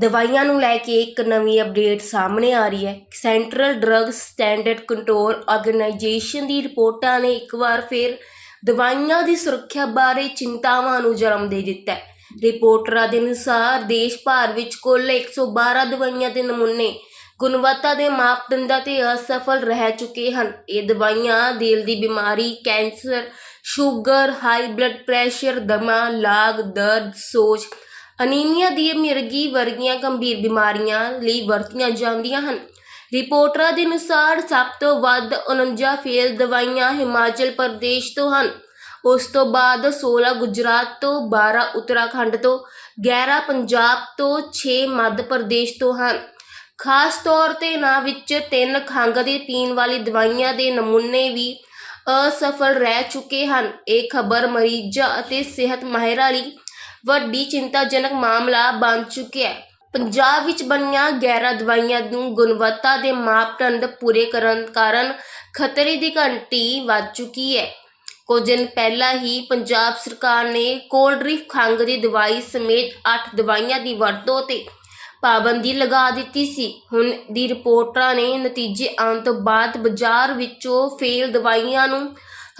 ਦਵਾਈਆਂ ਨੂੰ ਲੈ ਕੇ ਇੱਕ ਨਵੀਂ ਅਪਡੇਟ ਸਾਹਮਣੇ ਆ ਰਹੀ ਹੈ। Central drug standard control organisation ਦੀ ਰਿਪੋਰਟਾਂ ਨੇ ਇੱਕ ਵਾਰ ਫਿਰ ਦਵਾਈਆਂ ਦੀ ਸੁਰੱਖਿਆ ਬਾਰੇ ਚਿੰਤਾਵਾਂ ਨੂੰ ਜਨਮ ਦੇ ਦਿੱਤਾ ਹੈ। ਰਿਪੋਰਟਰਾਂ ਦੇ ਅਨੁਸਾਰ, ਦੇਸ਼ ਭਰ ਵਿੱਚ ਕੁੱਲ 112 ਦਵਾਈਆਂ ਦੇ ਨਮੂਨੇ ਗੁਣਵੱਤਾ ਦੇ ਮਾਪਦੰਡਾਂ ਤੇ ਅਸਫਲ ਰਹਿ ਚੁੱਕੇ ਹਨ। ਇਹ ਦਵਾਈਆਂ ਦਿਲ ਦੀ ਬਿਮਾਰੀ, cancer, sugar high blood pressure ਦਮਾ, ਲਾਗ, ਦਰਦ, ਸੋਜ ਅਨੀਮੀਆ ਦੀ ਮਿਰਗੀ ਵਰਗੀਆਂ ਗੰਭੀਰ ਬਿਮਾਰੀਆਂ ਲਈ ਵਰਤੀਆਂ ਜਾਂਦੀਆਂ ਹਨ। ਰਿਪੋਰਟਰਾਂ ਦੇ ਅਨੁਸਾਰ ਸਭ ਤੋਂ ਵੱਧ 49 ਫੇਲ ਦਵਾਈਆਂ ਹਿਮਾਚਲ ਪ੍ਰਦੇਸ਼ ਤੋਂ ਹਨ। ਉਸ ਤੋਂ ਬਾਅਦ 16 ਗੁਜਰਾਤ ਤੋਂ 12 ਉੱਤਰਾਖੰਡ ਤੋਂ 11 ਪੰਜਾਬ ਤੋਂ 6 ਮੱਧ ਪ੍ਰਦੇਸ਼ ਤੋਂ ਹਨ। ਖਾਸ ਤੌਰ ਤੇ ਇਹਨਾਂ ਵਿੱਚ ਤਿੰਨ ਖੰਘ ਦੇ ਪੀਣ ਵਾਲੀ ਦਵਾਈਆਂ ਦੇ ਨਮੂਨੇ ਵੀ ਅਸਫਲ ਰਹਿ ਚੁੱਕੇ ਹਨ। ਇਹ ਖਬਰ ਮਰੀਜ਼ਾਂ ਅਤੇ ਸਿਹਤ ਮਾਹਿਰਾਂ ਲਈ ਵੱਡੀ ਚਿੰਤਾਜਨਕ ਮਾਮਲਾ ਬਣ ਚੁੱਕਿਆ ਹੈ। ਪੰਜਾਬ ਵਿੱਚ ਬਣੀਆਂ 11 ਦਵਾਈਆਂ ਨੂੰ ਗੁਣਵੱਤਾ ਦੇ ਮਾਪਦੰਡ ਪੂਰੇ ਕਰਨ ਕਾਰਨ ਖਤਰੇ ਦੀ ਘੰਟੀ ਵੱਜ ਚੁੱਕੀ ਹੈ। ਕੁਝ ਦਿਨ ਪਹਿਲਾਂ ਹੀ ਪੰਜਾਬ ਸਰਕਾਰ ਨੇ ਕੋਲਡ ਡਰਿੰਕ ਖੰਘ ਦੀ ਦਵਾਈ ਸਮੇਤ 8 ਦਵਾਈਆਂ ਦੀ ਵਰਤੋਂ ਤੇ ਪਾਬੰਦੀ ਲਗਾ ਦਿੱਤੀ ਸੀ। ਹੁਣ ਦੀ ਰਿਪੋਰਟਾਂ ਨੇ ਨਤੀਜੇ ਆਉਣ ਤੋਂ ਬਾਅਦ ਬਾਜ਼ਾਰ ਵਿੱਚੋਂ ਫੇਲ ਦਵਾਈਆਂ ਨੂੰ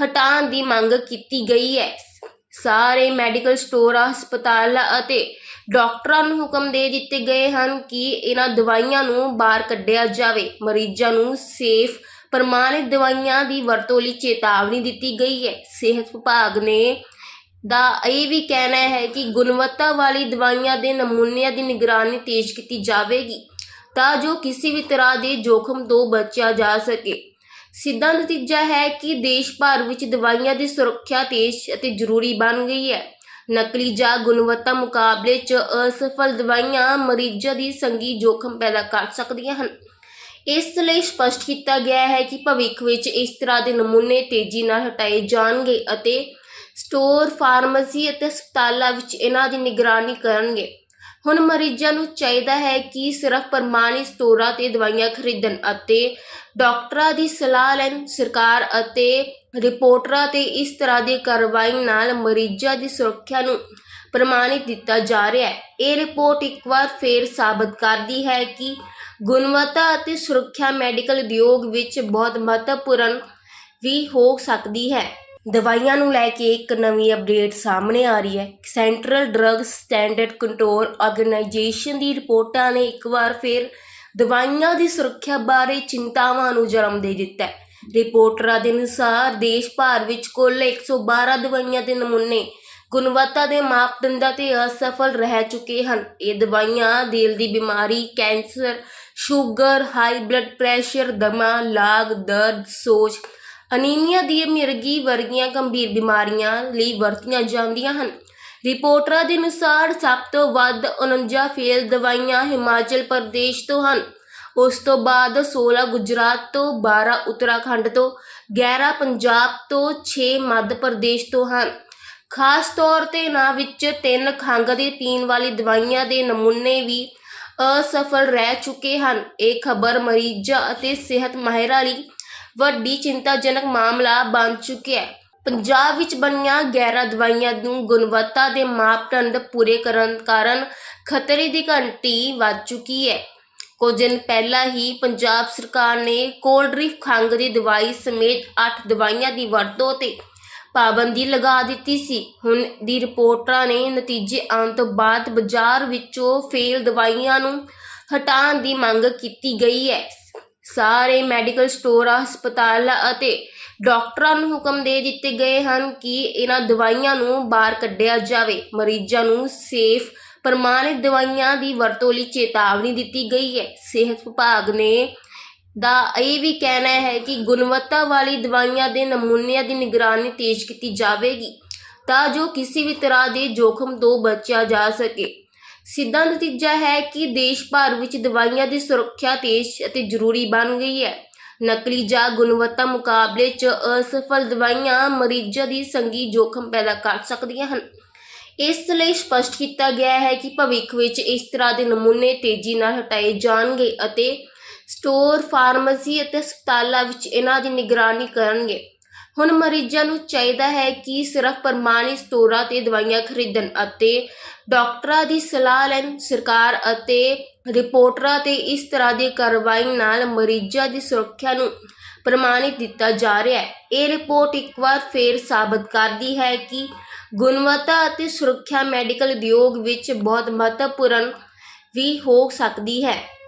ਹਟਾਉਣ ਦੀ ਮੰਗ ਕੀਤੀ ਗਈ ਹੈ। ਸਾਰੇ ਮੈਡੀਕਲ ਸਟੋਰ, ਹਸਪਤਾਲ ਅਤੇ ਡਾਕਟਰਾਂ ਨੂੰ ਹੁਕਮ ਦੇ ਦਿੱਤੇ ਗਏ ਹਨ ਕਿ ਇਹਨਾਂ ਦਵਾਈਆਂ ਨੂੰ ਬਾਹਰ ਕੱਢਿਆ ਜਾਵੇ। ਮਰੀਜ਼ਾਂ ਨੂੰ ਸੇਫ, ਪ੍ਰਮਾਣਿਤ ਦਵਾਈਆਂ ਦੀ ਵਰਤੋਂ ਲਈ ਚੇਤਾਵਨੀ ਦਿੱਤੀ ਗਈ ਹੈ। ਸਿਹਤ ਵਿਭਾਗ ਨੇ ਦਾ ਇਹ ਵੀ ਕਹਿਣਾ ਹੈ ਕਿ ਗੁਣਵੱਤਾ ਵਾਲੀ ਦਵਾਈਆਂ ਦੇ ਨਮੂਨਿਆਂ ਦੀ ਨਿਗਰਾਨੀ ਤੇਜ਼ ਕੀਤੀ ਜਾਵੇਗੀ ਤਾਂ ਜੋ ਕਿਸੇ ਵੀ ਤਰ੍ਹਾਂ ਦੇ ਜੋਖਮ ਤੋਂ ਬਚਿਆ ਜਾ ਸਕੇ। ਸਿੱਧਾ ਨਤੀਜਾ ਹੈ ਕਿ ਦੇਸ਼ ਭਰ ਵਿੱਚ ਦਵਾਈਆਂ ਦੀ ਸੁਰੱਖਿਆ ਤੇਜ਼ ਅਤੇ ਜ਼ਰੂਰੀ ਬਣ ਗਈ ਹੈ। ਨਕਲੀ ਜਾਂ ਗੁਣਵੱਤਾ ਮੁਕਾਬਲੇ 'ਚ ਅਸਫਲ ਦਵਾਈਆਂ ਮਰੀਜ਼ਾਂ ਦੀ ਸੰਗੀ ਜੋਖਮ ਪੈਦਾ ਕਰ ਸਕਦੀਆਂ ਹਨ। ਇਸ ਲਈ ਸਪਸ਼ਟ ਕੀਤਾ ਗਿਆ ਹੈ ਕਿ ਭਵਿੱਖ ਵਿੱਚ ਇਸ ਤਰ੍ਹਾਂ ਦੇ ਨਮੂਨੇ ਤੇਜ਼ੀ ਨਾਲ ਹਟਾਏ ਜਾਣਗੇ ਅਤੇ ਸਟੋਰ ਫਾਰਮੇਸੀ ਅਤੇ ਹਸਪਤਾਲਾਂ ਵਿੱਚ ਇਹਨਾਂ ਦੀ ਨਿਗਰਾਨੀ ਕਰਨਗੇ। ਹੁਣ ਮਰੀਜ਼ਾਂ ਨੂੰ ਚਾਹੀਦਾ ਹੈ ਕਿ ਸਿਰਫ ਪ੍ਰਮਾਣਿਤ ਸਟੋਰਾਂ ਤੇ ਦਵਾਈਆਂ ਖਰੀਦਣ ਅਤੇ ਡਾਕਟਰਾਂ ਦੀ ਸਲਾਹ ਲੈਣ, ਸਰਕਾਰ ਅਤੇ ਰਿਪੋਰਟਰਾਂ ਤੇ ਇਸ ਤਰ੍ਹਾਂ ਦੀ ਕਾਰਵਾਈ ਨਾਲ ਮਰੀਜ਼ਾਂ ਦੀ ਸੁਰੱਖਿਆ ਨੂੰ ਪ੍ਰਮਾਣਿਤ ਦਿੱਤਾ ਜਾ ਰਿਹਾ ਹੈ। ਇਹ ਰਿਪੋਰਟ ਇੱਕ ਵਾਰ ਫੇਰ ਸਾਬਤ ਕਰਦੀ ਹੈ ਕਿ ਗੁਣਵੱਤਾ ਅਤੇ ਸੁਰੱਖਿਆ ਮੈਡੀਕਲ ਉਦਯੋਗ ਵਿੱਚ ਬਹੁਤ ਮਹੱਤਵਪੂਰਨ ਵੀ ਹੋ ਸਕਦੀ ਹੈ। ਦਵਾਈਆਂ ਨੂੰ ਲੈ ਕੇ ਇੱਕ ਨਵੀਂ ਅਪਡੇਟ ਸਾਹਮਣੇ ਆ ਰਹੀ ਹੈ। Central drug standard control organisation ਦੀ ਰਿਪੋਰਟਾਂ ਨੇ ਇੱਕ ਵਾਰ ਫਿਰ ਦਵਾਈਆਂ ਦੀ ਸੁਰੱਖਿਆ ਬਾਰੇ ਚਿੰਤਾਵਾਂ ਨੂੰ ਜਨਮ ਦੇ ਦਿੱਤਾ ਹੈ। ਰਿਪੋਰਟਰਾਂ ਦੇ ਅਨੁਸਾਰ, ਦੇਸ਼ ਭਰ ਵਿੱਚ ਕੁੱਲ 112 ਦਵਾਈਆਂ ਦੇ ਨਮੂਨੇ ਗੁਣਵੱਤਾ ਦੇ ਮਾਪਦੰਡਾਂ ਤੇ ਅਸਫਲ ਰਹਿ ਚੁੱਕੇ ਹਨ। ਇਹ ਦਵਾਈਆਂ ਦਿਲ ਦੀ ਬਿਮਾਰੀ, cancer, sugar high blood pressure ਦਮਾ, ਲਾਗ, ਦਰਦ, ਸੋਜ ਅਨੀਮੀਆ ਦੀ ਮਿਰਗੀ ਵਰਗੀਆਂ ਗੰਭੀਰ ਬਿਮਾਰੀਆਂ ਲਈ ਵਰਤੀਆਂ ਜਾਂਦੀਆਂ ਹਨ। ਰਿਪੋਰਟਰਾਂ ਦੇ ਅਨੁਸਾਰ ਸਭ ਤੋਂ ਵੱਧ 49 ਫੇਲ ਦਵਾਈਆਂ ਹਿਮਾਚਲ ਪ੍ਰਦੇਸ਼ ਤੋਂ ਹਨ। ਉਸ ਤੋਂ ਬਾਅਦ 16 ਗੁਜਰਾਤ ਤੋਂ 12 ਉੱਤਰਾਖੰਡ ਤੋਂ 11 ਪੰਜਾਬ ਤੋਂ 6 ਮੱਧ ਪ੍ਰਦੇਸ਼ ਤੋਂ ਹਨ। ਖਾਸ ਤੌਰ ਤੇ ਇਹਨਾਂ ਵਿੱਚ ਤਿੰਨ ਖੰਘ ਦੇ ਪੀਣ ਵਾਲੀ ਦਵਾਈਆਂ ਦੇ ਨਮੂਨੇ ਵੀ ਅਸਫਲ ਰਹਿ ਚੁੱਕੇ ਹਨ। ਇਹ ਖਬਰ ਮਰੀਜ਼ਾਂ ਅਤੇ ਸਿਹਤ ਮਾਹਿਰਾਂ ਲਈ ਵੱਡੀ ਚਿੰਤਾਜਨਕ ਮਾਮਲਾ ਬਣ ਚੁੱਕਿਆ ਹੈ। ਪੰਜਾਬ ਵਿੱਚ ਬਣੀਆਂ 11 ਦਵਾਈਆਂ ਨੂੰ ਗੁਣਵੱਤਾ ਦੇ ਮਾਪਦੰਡ ਪੂਰੇ ਕਰਨ ਕਾਰਨ ਖਤਰੇ ਦੀ ਘੰਟੀ ਵੱਜ ਚੁੱਕੀ ਹੈ। ਕੁਝ ਦਿਨ ਪਹਿਲਾਂ ਹੀ ਪੰਜਾਬ ਸਰਕਾਰ ਨੇ ਕੋਲਡ ਡਰਿੰਕ ਖੰਘ ਦੀ ਦਵਾਈ ਸਮੇਤ 8 ਦਵਾਈਆਂ ਦੀ ਵਰਤੋਂ ਤੇ ਪਾਬੰਦੀ ਲਗਾ ਦਿੱਤੀ ਸੀ। ਹੁਣ ਦੀ ਰਿਪੋਰਟਾਂ ਨੇ ਨਤੀਜੇ ਆਉਣ ਤੋਂ ਬਾਅਦ ਬਾਜ਼ਾਰ ਵਿੱਚੋਂ ਫੇਲ ਦਵਾਈਆਂ ਨੂੰ ਹਟਾਉਣ ਦੀ ਮੰਗ ਕੀਤੀ ਗਈ ਹੈ। ਸਾਰੇ ਮੈਡੀਕਲ ਸਟੋਰ, ਹਸਪਤਾਲਾਂ ਅਤੇ ਡਾਕਟਰਾਂ ਨੂੰ ਹੁਕਮ ਦੇ ਦਿੱਤੇ ਗਏ ਹਨ ਕਿ ਇਹਨਾਂ ਦਵਾਈਆਂ ਨੂੰ ਬਾਹਰ ਕੱਢਿਆ ਜਾਵੇ। ਮਰੀਜ਼ਾਂ ਨੂੰ ਸੇਫ, ਪ੍ਰਮਾਣਿਤ ਦਵਾਈਆਂ ਦੀ ਵਰਤੋਂ ਲਈ ਚੇਤਾਵਨੀ ਦਿੱਤੀ ਗਈ ਹੈ। ਸਿਹਤ ਵਿਭਾਗ ਨੇ ਦਾ ਇਹ ਵੀ ਕਹਿਣਾ ਹੈ ਕਿ ਗੁਣਵੱਤਾ ਵਾਲੀ ਦਵਾਈਆਂ ਦੇ ਨਮੂਨਿਆਂ ਦੀ ਨਿਗਰਾਨੀ ਤੇਜ਼ ਕੀਤੀ ਜਾਵੇਗੀ ਤਾਂ ਜੋ ਕਿਸੇ ਵੀ ਤਰ੍ਹਾਂ ਦੇ ਜੋਖਮ ਤੋਂ ਬਚਿਆ ਜਾ ਸਕੇ। ਸਿੱਧਾ ਨਤੀਜਾ ਹੈ ਕਿ ਦੇਸ਼ ਭਰ ਵਿੱਚ ਦਵਾਈਆਂ ਦੀ ਸੁਰੱਖਿਆ ਤੇਜ਼ ਅਤੇ ਜ਼ਰੂਰੀ ਬਣ ਗਈ ਹੈ। ਨਕਲੀ ਜਾਂ ਗੁਣਵੱਤਾ ਮੁਕਾਬਲੇ 'ਚ ਅਸਫਲ ਦਵਾਈਆਂ ਮਰੀਜ਼ਾਂ ਦੀ ਸੰਗੀ ਜੋਖਮ ਪੈਦਾ ਕਰ ਸਕਦੀਆਂ ਹਨ। ਇਸ ਲਈ ਸਪਸ਼ਟ ਕੀਤਾ ਗਿਆ ਹੈ ਕਿ ਭਵਿੱਖ ਵਿੱਚ ਇਸ ਤਰ੍ਹਾਂ ਦੇ ਨਮੂਨੇ ਤੇਜ਼ੀ ਨਾਲ ਹਟਾਏ ਜਾਣਗੇ ਅਤੇ ਸਟੋਰ ਫਾਰਮੇਸੀ ਅਤੇ ਹਸਪਤਾਲਾਂ ਵਿੱਚ ਇਹਨਾਂ ਦੀ ਨਿਗਰਾਨੀ ਕਰਨਗੇ। ਹੁਣ ਮਰੀਜ਼ਾਂ ਨੂੰ ਚਾਹੀਦਾ ਹੈ ਕਿ ਸਿਰਫ ਪ੍ਰਮਾਣਿਤ ਸਟੋਰਾਂ ਤੇ ਦਵਾਈਆਂ ਖਰੀਦਣ ਅਤੇ ਡਾਕਟਰਾਂ ਦੀ ਸਲਾਹ ਲੈਣ, ਸਰਕਾਰ ਅਤੇ ਰਿਪੋਰਟਰਾਂ ਤੇ ਇਸ ਤਰ੍ਹਾਂ ਦੀ ਕਾਰਵਾਈ ਨਾਲ ਮਰੀਜ਼ਾਂ ਦੀ ਸੁਰੱਖਿਆ ਨੂੰ ਪ੍ਰਮਾਣਿਤ ਦਿੱਤਾ ਜਾ ਰਿਹਾ ਹੈ। ਇਹ ਰਿਪੋਰਟ ਇੱਕ ਵਾਰ ਫੇਰ ਸਾਬਤ ਕਰਦੀ ਹੈ ਕਿ ਗੁਣਵੱਤਾ ਅਤੇ ਸੁਰੱਖਿਆ ਮੈਡੀਕਲ ਉਦਯੋਗ ਵਿੱਚ ਬਹੁਤ ਮਹੱਤਵਪੂਰਨ ਵੀ ਹੋ ਸਕਦੀ ਹੈ।